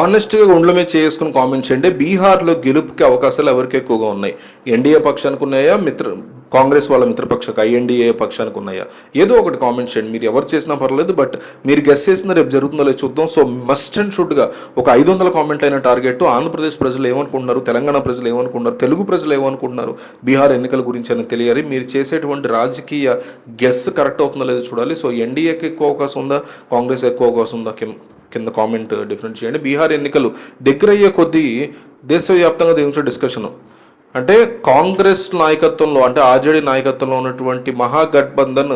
ఆనెస్ట్గా ఒండ్ల మీద చేసుకుని కామెంట్ చేయండి. బీహార్లో గెలుపుకి అవకాశాలు ఎవరికి ఎక్కువగా ఉన్నాయి? ఎన్డీఏ పక్షానికి ఉన్నాయా మిత్ర కాంగ్రెస్ వాళ్ళ మిత్రపక్షకు ఐఎన్డీఏ పక్షానికి ఉన్నాయా ఏదో ఒకటి కామెంట్ చేయండి. మీరు ఎవరు చేసినా పర్లేదు బట్ మీరు గెస్ చేసిన రేపు జరుగుతుందో లేదో చూద్దాం. సో మస్ట్ అండ్ షుడ్గా ఒక ఐదు వందల కామెంట్ అయిన టార్గెట్ ఆంధ్రప్రదేశ్ ప్రజలు ఏమనుకుంటున్నారు? తెలంగాణ ప్రజలు ఏమనుకుంటున్నారు? తెలుగు ప్రజలు ఏమనుకుంటున్నారు? బీహార్ ఎన్నికల గురించి అని తెలియాలి. మీరు చేసేటువంటి రాజకీయ గెస్ కరెక్ట్ అవుతుందో లేదో చూడాలి. సో ఎన్డీఏకి ఎక్కువ అవకాశం ఉందా? కాంగ్రెస్ ఎక్కువ అవకాశం ఉందా? కింద కామెంట్ డిఫరెంట్ చేయండి. బీహార్ ఎన్నికలు దగ్గర అయ్యే కొద్దీ దేశవ్యాప్తంగా దీని గురించి డిస్కషన్. అంటే కాంగ్రెస్ నాయకత్వంలో అంటే ఆర్జేడీ నాయకత్వంలో ఉన్నటువంటి మహాగఠబంధన్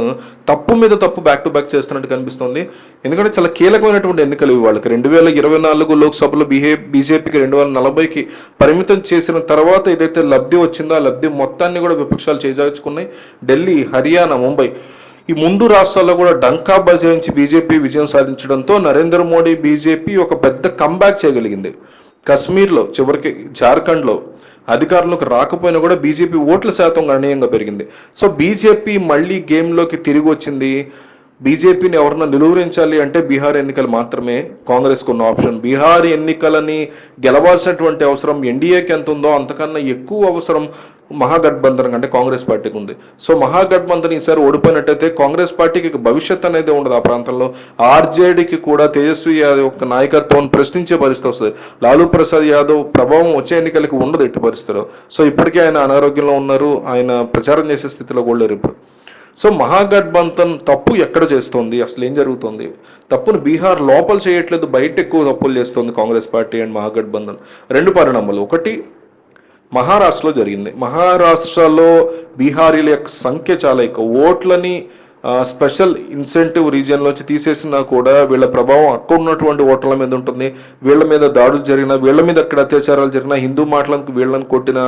తప్పు మీద తప్పు బ్యాక్ టు బ్యాక్ చేస్తున్నట్టు కనిపిస్తుంది. ఎందుకంటే చాలా కీలకమైనటువంటి ఎన్నికలు ఇవాళకి వాళ్ళకి. రెండు వేల ఇరవై నాలుగు లోక్సభలో బిహే బీజేపీకి రెండు వేల నలభైకి పరిమితం చేసిన తర్వాత ఏదైతే లబ్ధి వచ్చిందో ఆ లబ్ధి మొత్తాన్ని కూడా విపక్షాలు చేజార్చుకున్నాయి. ఢిల్లీ హర్యానా ముంబై. ఈ ముందు రాష్ట్రాల్లో కూడా డంకా బజాయించి బీజేపీ విజయం సాధించడంతో నరేంద్ర మోడీ బీజేపీ ఒక పెద్ద కంబ్యాక్ చేయగలిగింది. కశ్మీర్లో చివరికి జార్ఖండ్లో అధికారంలోకి రాకపోయినా కూడా బీజేపీ ఓట్ల శాతం గణనీయంగా పెరిగింది. సో బీజేపీ మళ్ళీ గేమ్లోకి తిరిగి వచ్చింది. బీజేపీని ఎవరన్నా నిలువరించాలి అంటే బీహార్ ఎన్నికలు మాత్రమే కాంగ్రెస్కి ఉన్న ఆప్షన్. బీహార్ ఎన్నికలని గెలవాల్సినటువంటి అవసరం ఎన్డీఏకి ఎంత ఉందో అంతకన్నా ఎక్కువ అవసరం మహాగఠబంధన్ అంటే కాంగ్రెస్ పార్టీకి ఉంది. సో మహాగఠబంధన్ ఈసారి ఓడిపోయినట్టయితే కాంగ్రెస్ పార్టీకి భవిష్యత్ అనేది ఉండదు ఆ ప్రాంతంలో. ఆర్జేడీకి కూడా తేజస్వి యాదవ్ యొక్క నాయకత్వం ప్రశ్నించే పరిస్థితి వస్తుంది. లాలూ ప్రసాద్ యాదవ్ ప్రభావం వచ్చే ఎన్నికలకి ఉండదు ఎట్టి పరిస్థితిలో. సో ఇప్పటికే ఆయన అనారోగ్యంలో ఉన్నారు. ఆయన ప్రచారం చేసే స్థితిలో కూడా లేరు ఇప్పుడు. సో మహాగఠబంధన్ తప్పు ఎక్కడ చేస్తుంది? అసలు ఏం జరుగుతుంది? తప్పును బీహార్ లోపల చేయట్లేదు బయట ఎక్కువ తప్పులు చేస్తోంది కాంగ్రెస్ పార్టీ అండ్ మహాగఠబంధన్. రెండు పరిణామాలు. ఒకటి మహారాష్ట్రలో జరిగింది. మహారాష్ట్రలో బీహారీల యొక్క సంఖ్య చాలా ఎక్కువ. ఓట్లని స్పెషల్ ఇన్సెంటివ్ రీజియన్లోంచి తీసేసినా కూడా వీళ్ళ ప్రభావం అక్కడ ఉన్నటువంటి ఓట్ల మీద ఉంటుంది. వీళ్ళ మీద దాడులు జరిగినా వీళ్ళ మీద అక్కడ అత్యాచారాలు జరిగినా హిందూ మాటలకు వీళ్ళని కొట్టినా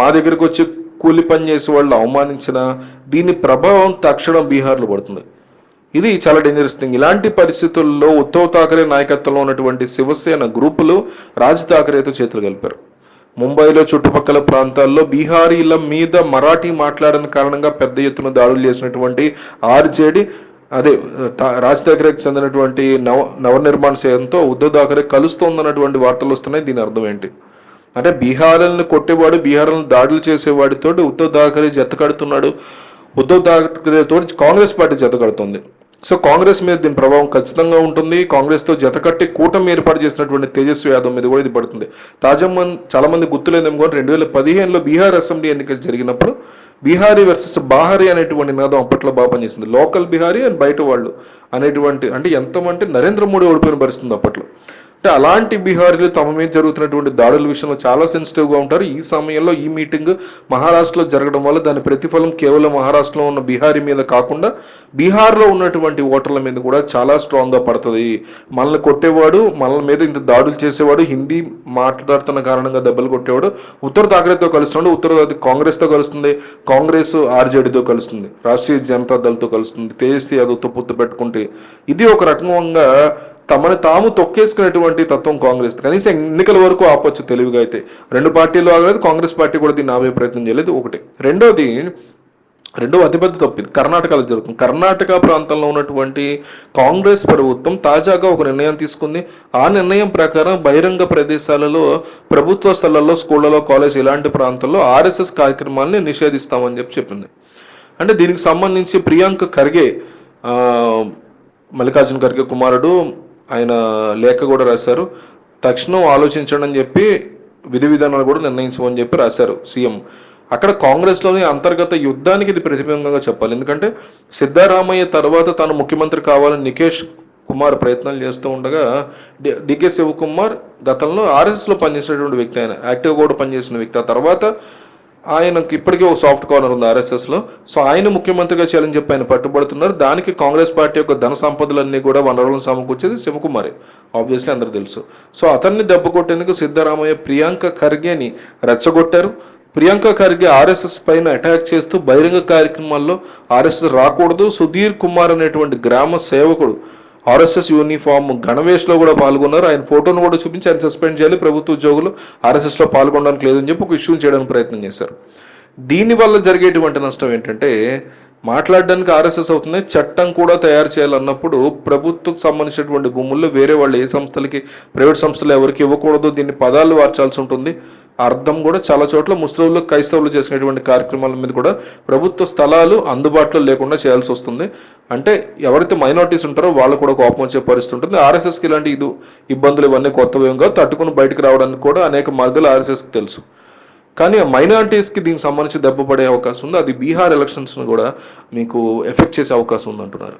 మా దగ్గరికి వచ్చి కూలి పని చేసే వాళ్ళు అవమానించిన దీని ప్రభావం తక్షణం బీహార్లో పడుతుంది. ఇది చాలా డేంజరస్ థింగ్ ఇలాంటి పరిస్థితుల్లో ఉద్ధవ్ థాకరే నాయకత్వంలో ఉన్నటువంటి శివసేన గ్రూపులు రాజ్ థాకరేతో చేతులు కలిపారు. ముంబైలో చుట్టుపక్కల ప్రాంతాల్లో బీహారీల మీద మరాఠీ మాట్లాడని కారణంగా పెద్ద ఎత్తున దాడులు చేసినటువంటి ఆర్జేడి అదే రాజ్ దగ్గరకు చెందినటువంటి నవ నవనిర్మాణ సేనంతో ఉద్ధవ్ ఠాకరే కలుస్తోందన్నటువంటి వార్తలు వస్తున్నాయి. దీని అర్థం ఏంటి? అంటే బీహార్లను కొట్టేవాడు బీహార్లను దాడులు చేసేవాడితో ఉద్ధవ్ దాకరే జత కడుతున్నాడు. ఉద్ధవ్ దాకరే తోటి కాంగ్రెస్ పార్టీ జత కడుతుంది. సో కాంగ్రెస్ మీద దీని ప్రభావం ఖచ్చితంగా ఉంటుంది. కాంగ్రెస్తో జతకట్టి కూటమి ఏర్పాటు చేసినటువంటి తేజస్వి యాదవ్ మీద కూడా ఇది పడుతుంది. తాజా మంది చాలా మంది గుర్తులేదేమో రెండు వేల పదిహేనులో బీహార్ అసెంబ్లీ ఎన్నికలు జరిగినప్పుడు బీహారీ వర్సెస్ బాహారీ అనేటువంటి నినాదం అప్పట్లో బాగా పనిచేసింది. లోకల్ బీహారీ అండ్ బయట వాళ్ళు అనేటువంటి అంటే ఎంతమంటే నరేంద్ర మోడీ ఓడిపోయిన పరిస్థితుంది అప్పట్లో. అంటే అలాంటి బీహారీలు తమ మీద జరుగుతున్నటువంటి దాడుల విషయంలో చాలా సెన్సిటివ్గా ఉంటారు. ఈ సమయంలో ఈ మీటింగ్ మహారాష్ట్రలో జరగడం వల్ల దాని ప్రతిఫలం కేవలం మహారాష్ట్రలో ఉన్న బీహారీ మీద కాకుండా బీహార్లో ఉన్నటువంటి ఓటర్ల మీద కూడా చాలా స్ట్రాంగ్గా పడుతుంది. మనల్ని కొట్టేవాడు మనల మీద ఇంత దాడులు చేసేవాడు హిందీ మాట్లాడుతున్న కారణంగా దెబ్బలు కొట్టేవాడు ఉత్తర ఠాకరేతో కలుస్తున్నాడు ఉత్తర కాంగ్రెస్తో కలుస్తుంది కాంగ్రెస్ ఆర్జేడీతో కలుస్తుంది రాష్ట్రీయ జనతా దళతో కలుస్తుంది తేజస్వి యాదవ్తో పొత్తు పెట్టుకుంటే. ఇది ఒక రకంగా తమను తాము తొక్కేసుకునేటువంటి తత్వం కాంగ్రెస్. కనీసం ఎన్నికల వరకు ఆపొచ్చు తెలివిగా అయితే. రెండు పార్టీలు ఆగలేదు కాంగ్రెస్ పార్టీ కూడా దీన్ని ఆపే ప్రయత్నం చేయలేదు. ఒకటి. రెండోది రెండో అతిపెద్ద తప్పు ఇది. కర్ణాటకలో జరుగుతుంది. కర్ణాటక ప్రాంతంలో ఉన్నటువంటి కాంగ్రెస్ ప్రభుత్వం తాజాగా ఒక నిర్ణయం తీసుకుంది. ఆ నిర్ణయం ప్రకారం బహిరంగ ప్రదేశాలలో ప్రభుత్వ స్థలాల్లో స్కూళ్ళలో కాలేజ్ ఇలాంటి ప్రాంతాల్లో ఆర్ఎస్ఎస్ కార్యక్రమాల్ని నిషేధిస్తామని చెప్పి చెప్పింది. అంటే దీనికి సంబంధించి ప్రియాంక ఖర్గే మల్లికార్జున ఖర్గే కుమారుడు ఆయన లేఖ కూడా రాశారు. తక్షణం ఆలోచించండి అని చెప్పి విధి విధానాలు కూడా నిర్ణయించమని చెప్పి రాశారు సీఎం. అక్కడ కాంగ్రెస్లోని అంతర్గత యుద్ధానికి ఇది ప్రతిబింబంగా చెప్పాలి. ఎందుకంటే సిద్ధారామయ్య తర్వాత తాను ముఖ్యమంత్రి కావాలని నికేష్ కుమార్ ప్రయత్నాలు చేస్తూ ఉండగా డికే శివకుమార్ గతంలో ఆర్ఎస్ఎస్లో పనిచేసినటువంటి వ్యక్తి ఆయన. యాక్టివ్గా కూడా పనిచేసిన వ్యక్తి. ఆ తర్వాత ఆయనకి ఇప్పటికీ ఒక సాఫ్ట్ కార్నర్ ఉంది ఆర్ఎస్ఎస్లో. సో ఆయన ముఖ్యమంత్రిగా చేయాలని చెప్పి ఆయన పట్టుబడుతున్నారు. దానికి కాంగ్రెస్ పార్టీ యొక్క ధన సంపదలన్నీ కూడా వనరులను సమకూర్చేది శివకుమారి. ఆబ్వియస్లీ అందరూ తెలుసు. సో అతన్ని దెబ్బ కొట్టేందుకు సిద్ధరామయ్య ప్రియాంక ఖర్గేని రెచ్చగొట్టారు. ప్రియాంక ఖర్గే ఆర్ఎస్ఎస్ పైన అటాక్ చేస్తూ బహిరంగ కార్యక్రమాల్లో ఆర్ఎస్ఎస్ రాకూడదు. సుధీర్ కుమార్ అనేటువంటి గ్రామ సేవకుడు ఆర్ఎస్ఎస్ యూనిఫామ్ గణవేష్లో కూడా పాల్గొన్నారు. ఆయన ఫోటోను కూడా చూపించి ఆయన సస్పెండ్ చేయాలి. ప్రభుత్వ ఉద్యోగులు ఆర్ఎస్ఎస్లో పాల్గొనడానికి లేదని చెప్పి ఒక ఇష్యూ చేయడానికి ప్రయత్నం చేశారు. దీనివల్ల జరిగేటువంటి నష్టం ఏంటంటే మాట్లాడడానికి ఆర్ఎస్ఎస్ అవుతుంది. చట్టం కూడా తయారు చేయాలన్నప్పుడు ప్రభుత్వకు సంబంధించినటువంటి భూముల్లో వేరే వాళ్ళు ఏ సంస్థలకి ప్రైవేట్ సంస్థలు ఎవరికి ఇవ్వకూడదు. దీన్ని పదాలు మార్చాల్సి ఉంటుంది. అర్థం కూడా చాలా చోట్ల ముస్లింలు క్రైస్తవులు చేసినటువంటి కార్యక్రమాల మీద కూడా ప్రభుత్వ స్థలాలు అందుబాటులో లేకుండా చేయాల్సి వస్తుంది. అంటే ఎవరైతే మైనారిటీస్ ఉంటారో వాళ్ళు కూడా కోపం వచ్చే పరిస్థితి ఉంటుంది. ఆర్ఎస్ఎస్కి ఇలాంటి ఇది ఇబ్బందులు ఇవన్నీ కొత్తవేంగా తట్టుకుని బయటకు రావడానికి కూడా అనేక మార్గాలు ఆర్ఎస్ఎస్కి తెలుసు. కానీ మైనార్టీస్కి మైనారిటీస్కి దీనికి సంబంధించి దెబ్బ పడే అవకాశం ఉంది. అది బీహార్ ఎలక్షన్స్ను కూడా మీకు ఎఫెక్ట్ చేసే అవకాశం ఉంది అంటున్నారు